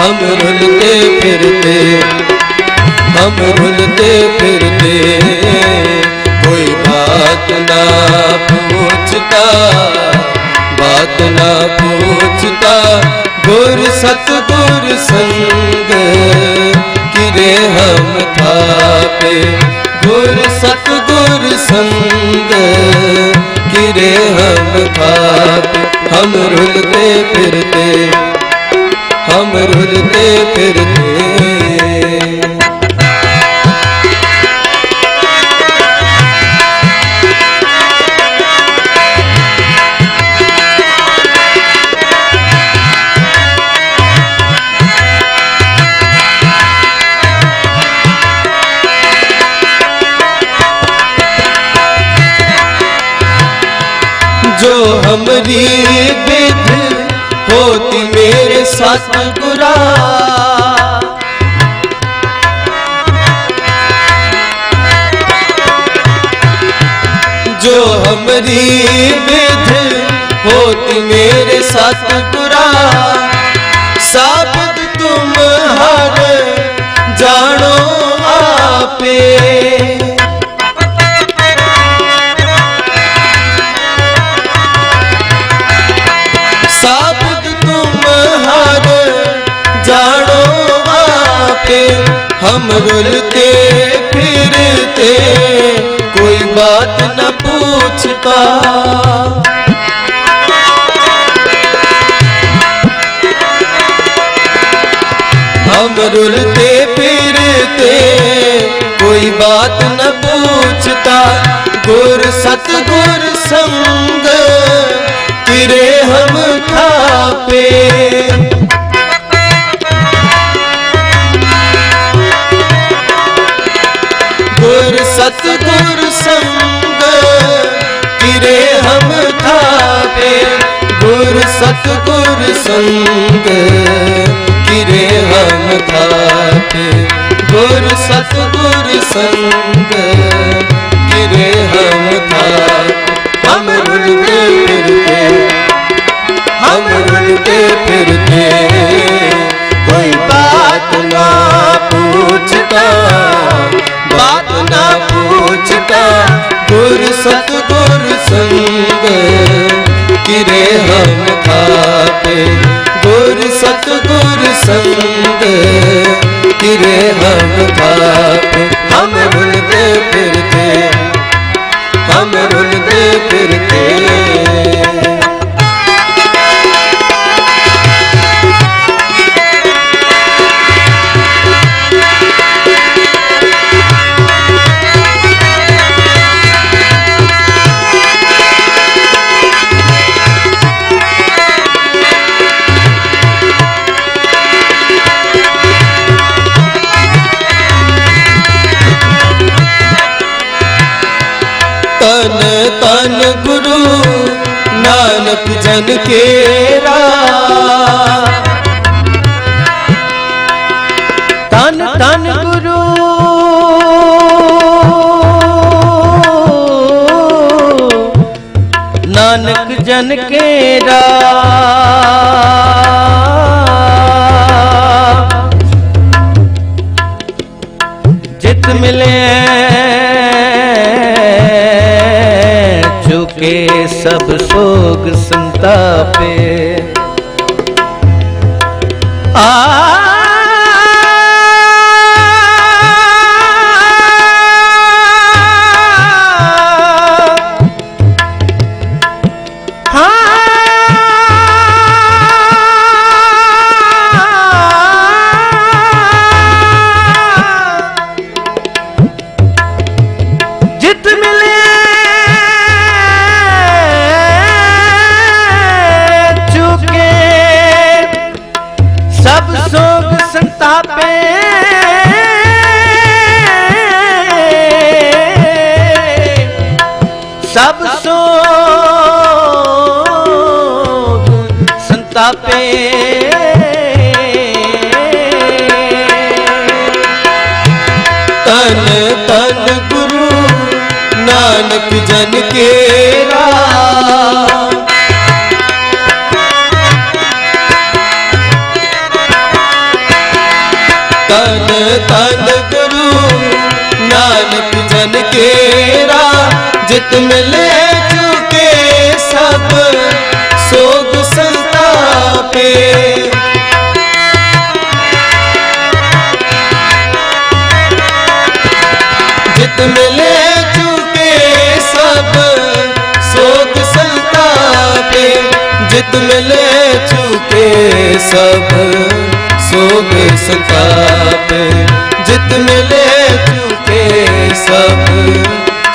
हम रुलते फिरते, हम रुलते फिरते। कोई बात ना पूछता, बात ना पूछता। गुर सतगुर संग किरे हम थापे। गुर सतगुर संग किरे हम थापे। हम रुलते फिरते। हम रुलते फिरते। जो हमरी होती मेरे सतगुरा जो हमरी विध होती मेरे सतगुरा हम रुलते फिरते, कोई बात न पूछता हम रुलते फिरते, कोई बात न पूछता गुर सतगुर संग तिरे हम थापे गुर सतगुर संग तिरे हम थापे गुर सतगुर संग तिरे हम थापे गुर सतगुर संग सतगुर संग किरे हम ਧੰਨ ਗੁਰੂ ਨਾਨਕ ਜਨ ਕੇਰਾ। ਧੰਨ ਧੰਨ ਗੁਰੂ। ਨਾਨਕ ਜਨ ਕੇਰਾ। चुके सब सोग संतापे आ संतापे सब सोग संतापे तन तन गुरु नानक जन केरा जन केरा, जित मिले चुके सब, सोग संतापे। जित मिले चुके सब, सोग संतापे। जित मिले चुके सब, सोग संतापे। जित मिले चुके सब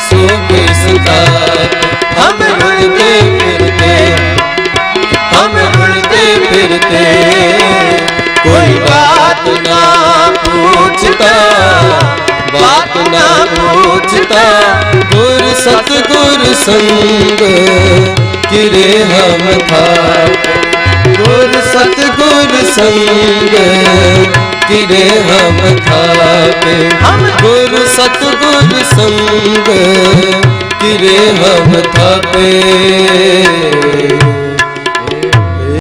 सोग संताप हम उड़ते फिरते हम उड़ते फिरते कोई बात ना पूछता बात ना पूछता गुर सतगुर संग किरे हम था गुर सतगुर संग किरे हम थापे हम गुरु सतगुर संग किरे हम थापे।